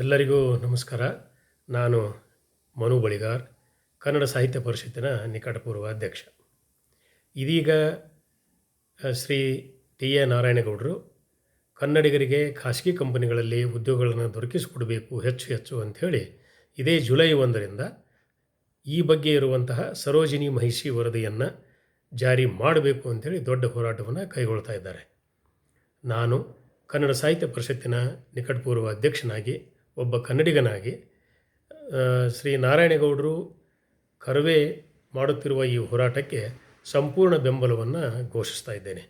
ಎಲ್ಲರಿಗೂ ನಮಸ್ಕಾರ. ನಾನು ಮನು ಬಳಿಗಾರ್, ಕನ್ನಡ ಸಾಹಿತ್ಯ ಪರಿಷತ್ತಿನ ನಿಕಟಪೂರ್ವ ಅಧ್ಯಕ್ಷ. ಇದೀಗ ಶ್ರೀ ಟಿ. ಎ. ನಾರಾಯಣಗೌಡರು ಕನ್ನಡಿಗರಿಗೆ ಖಾಸಗಿ ಕಂಪನಿಗಳಲ್ಲಿ ಉದ್ಯೋಗಗಳನ್ನು ದೊರಕಿಸಿಕೊಡಬೇಕು ಹೆಚ್ಚು ಹೆಚ್ಚು ಅಂಥೇಳಿ ಇದೇ ಜುಲೈ ಒಂದರಿಂದ ಈ ಬಗ್ಗೆ ಇರುವಂತಹ ಸರೋಜಿನಿ ಮಹಿಷಿ ವರದಿಯನ್ನು ಜಾರಿ ಮಾಡಬೇಕು ಅಂಥೇಳಿ ದೊಡ್ಡ ಹೋರಾಟವನ್ನು ಕೈಗೊಳ್ತಾ ಇದ್ದಾರೆ. ನಾನು ಕನ್ನಡ ಸಾಹಿತ್ಯ ಪರಿಷತ್ತಿನ ನಿಕಟಪೂರ್ವ ಅಧ್ಯಕ್ಷನಾಗಿ ಒಬ್ಬ ಕನ್ನಡಿಗನಾಗಿ ಶ್ರೀ ನಾರಾಯಣಗೌಡರು ಕರವೇ ಮಾಡುತ್ತಿರುವ ಈ ಹೋರಾಟಕ್ಕೆ ಸಂಪೂರ್ಣ ಬೆಂಬಲವನ್ನು ಘೋಷಿಸ್ತಾ ಇದ್ದೇನೆ.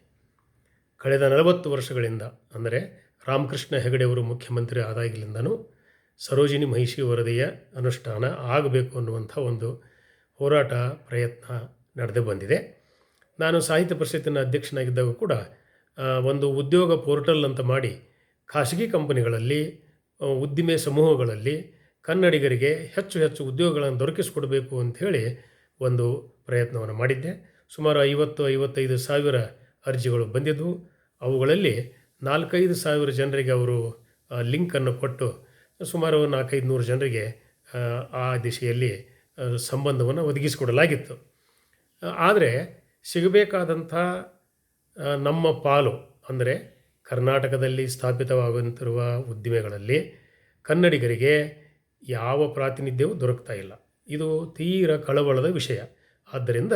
ಕಳೆದ ನಲವತ್ತು ವರ್ಷಗಳಿಂದ, ಅಂದರೆ ರಾಮಕೃಷ್ಣ ಹೆಗಡೆಯವರು ಮುಖ್ಯಮಂತ್ರಿ ಆದಾಗಲಿಂದನೂ ಸರೋಜಿನಿ ಮಹಿಷಿ ವರದಿಯ ಅನುಷ್ಠಾನ ಆಗಬೇಕು ಅನ್ನುವಂಥ ಒಂದು ಹೋರಾಟ ಪ್ರಯತ್ನ ನಡೆದು ಬಂದಿದೆ. ನಾನು ಸಾಹಿತ್ಯ ಪರಿಷತ್ತಿನ ಅಧ್ಯಕ್ಷನಾಗಿದ್ದಾಗ ಕೂಡ ಒಂದು ಉದ್ಯೋಗ ಪೋರ್ಟಲ್ ಅಂತ ಮಾಡಿ ಖಾಸಗಿ ಕಂಪನಿಗಳಲ್ಲಿ ಉದ್ದಿಮೆ ಸಮೂಹಗಳಲ್ಲಿ ಕನ್ನಡಿಗರಿಗೆ ಹೆಚ್ಚು ಹೆಚ್ಚು ಉದ್ಯೋಗಗಳನ್ನು ದೊರಕಿಸಿಕೊಡಬೇಕು ಅಂಥೇಳಿ ಒಂದು ಪ್ರಯತ್ನವನ್ನು ಮಾಡಿದ್ದೆ. ಸುಮಾರು ಐವತ್ತು ಐವತ್ತೈದು ಸಾವಿರ ಅರ್ಜಿಗಳು ಬಂದಿದ್ದವು ಅವುಗಳಲ್ಲಿ ನಾಲ್ಕೈದು ಸಾವಿರ ಜನರಿಗೆ ಅವರು ಲಿಂಕನ್ನು ಕೊಟ್ಟು ಸುಮಾರು ನಾಲ್ಕೈದು ನೂರು ಜನರಿಗೆ ಆ, ದಿಶೆಯಲ್ಲಿ ಸಂಬಂಧವನ್ನು ಒದಗಿಸಿಕೊಡಲಾಗಿತ್ತು. ಆದರೆ ಸಿಗಬೇಕಾದಂಥ ನಮ್ಮ ಪಾಲು ಅಂದರೆ ಕರ್ನಾಟಕದಲ್ಲಿ ಸ್ಥಾಪಿತವಾಗುವಂತಿರುವ ಉದ್ದಿಮೆಗಳಲ್ಲಿ ಕನ್ನಡಿಗರಿಗೆ ಯಾವ ಪ್ರಾತಿನಿಧ್ಯವೂ ದೊರಕ್ತಾ ಇಲ್ಲ. ಇದು ತೀರ ಕಳವಳದ ವಿಷಯ. ಆದ್ದರಿಂದ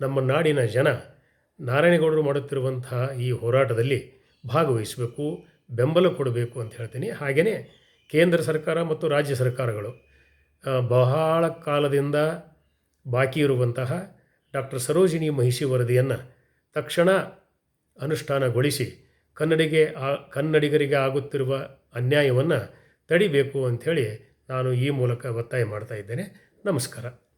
ನಮ್ಮ ನಾಡಿನ ಜನ ನಾರಾಯಣಗೌಡರು ಮಾಡುತ್ತಿರುವಂತಹ ಈ ಹೋರಾಟದಲ್ಲಿ ಭಾಗವಹಿಸಬೇಕು, ಬೆಂಬಲ ಕೊಡಬೇಕು ಅಂತ ಹೇಳ್ತೀನಿ. ಹಾಗೆಯೇ ಕೇಂದ್ರ ಸರ್ಕಾರ ಮತ್ತು ರಾಜ್ಯ ಸರ್ಕಾರಗಳು ಬಹಳ ಕಾಲದಿಂದ ಬಾಕಿ ಇರುವಂತಹ ಡಾಕ್ಟರ್ ಸರೋಜಿನಿ ಮಹಿಷಿ ವರದಿಯನ್ನು ತಕ್ಷಣ ಅನುಷ್ಠಾನಗೊಳಿಸಿ ಕನ್ನಡಿಗೆ ಆ, ಕನ್ನಡಿಗರಿಗೆ ಆಗುತ್ತಿರುವ ಅನ್ಯಾಯವನ್ನು ತಡಿಬೇಕು ಅಂಥೇಳಿ ನಾನು ಈ ಮೂಲಕ ಒತ್ತಾಯ ಮಾಡ್ತಾ ಇದ್ದೇನೆ. ನಮಸ್ಕಾರ.